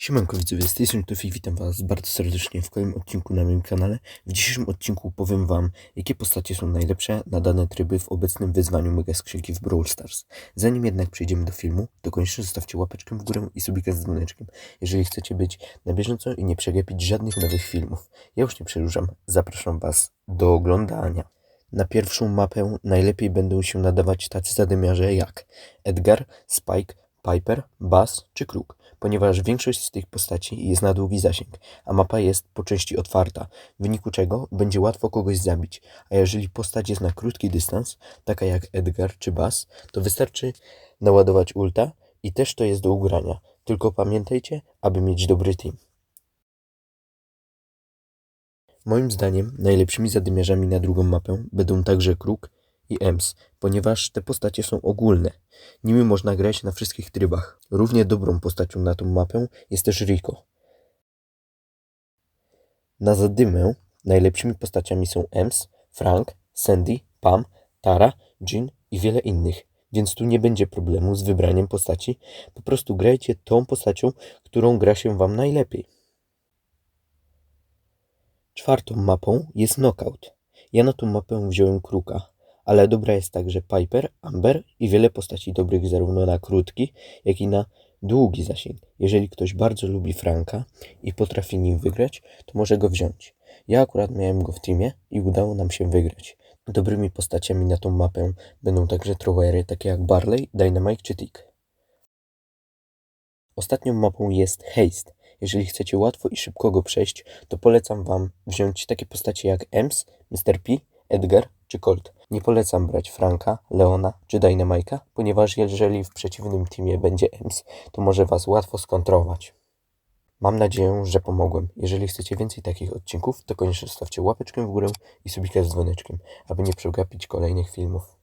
Siemanko widzowie, z tej strony witam was bardzo serdecznie w kolejnym odcinku na moim kanale. W dzisiejszym odcinku powiem wam, jakie postacie są najlepsze na dane tryby w obecnym wyzwaniu Mega Skrzynki w Brawl Stars. Zanim jednak przejdziemy do filmu, to koniecznie zostawcie łapeczkę w górę i subika z dzwoneczkiem, jeżeli chcecie być na bieżąco i nie przegapić żadnych nowych filmów. Ja już nie przedłużam, zapraszam was do oglądania. Na pierwszą mapę najlepiej będą się nadawać tacy zadymiarze jak Edgar, Spike, Piper, Buzz czy Kruk, ponieważ większość z tych postaci jest na długi zasięg, a mapa jest po części otwarta, w wyniku czego będzie łatwo kogoś zabić, a jeżeli postać jest na krótki dystans, taka jak Edgar czy Buzz, to wystarczy naładować ulta i też to jest do ugrania, tylko pamiętajcie, aby mieć dobry team. Moim zdaniem najlepszymi zadymiarzami na drugą mapę będą także Kruk i Ems, ponieważ te postacie są ogólne. Nimi można grać na wszystkich trybach. Równie dobrą postacią na tą mapę jest też Rico. Na zadymę najlepszymi postaciami są Ems, Frank, Sandy, Pam, Tara, Jean i wiele innych, więc tu nie będzie problemu z wybraniem postaci. Po prostu grajcie tą postacią, którą gra się wam najlepiej. Czwartą mapą jest Knockout. Ja na tą mapę wziąłem Kruka, ale dobra jest także Piper, Amber i wiele postaci dobrych zarówno na krótki, jak i na długi zasięg. Jeżeli ktoś bardzo lubi Franka i potrafi nim wygrać, to może go wziąć. Ja akurat miałem go w teamie i udało nam się wygrać. Dobrymi postaciami na tą mapę będą także trowery takie jak Barley, Dynamite czy Tick. Ostatnią mapą jest Haste. Jeżeli chcecie łatwo i szybko go przejść, to polecam Wam wziąć takie postacie jak Ems, Mr. P, Edgar czy Colt. Nie polecam brać Franka, Leona czy Dynamite'a, ponieważ jeżeli w przeciwnym teamie będzie Ems, to może Was łatwo skontrować. Mam nadzieję, że pomogłem. Jeżeli chcecie więcej takich odcinków, to koniecznie zostawcie łapeczkę w górę i subika z dzwoneczkiem, aby nie przegapić kolejnych filmów.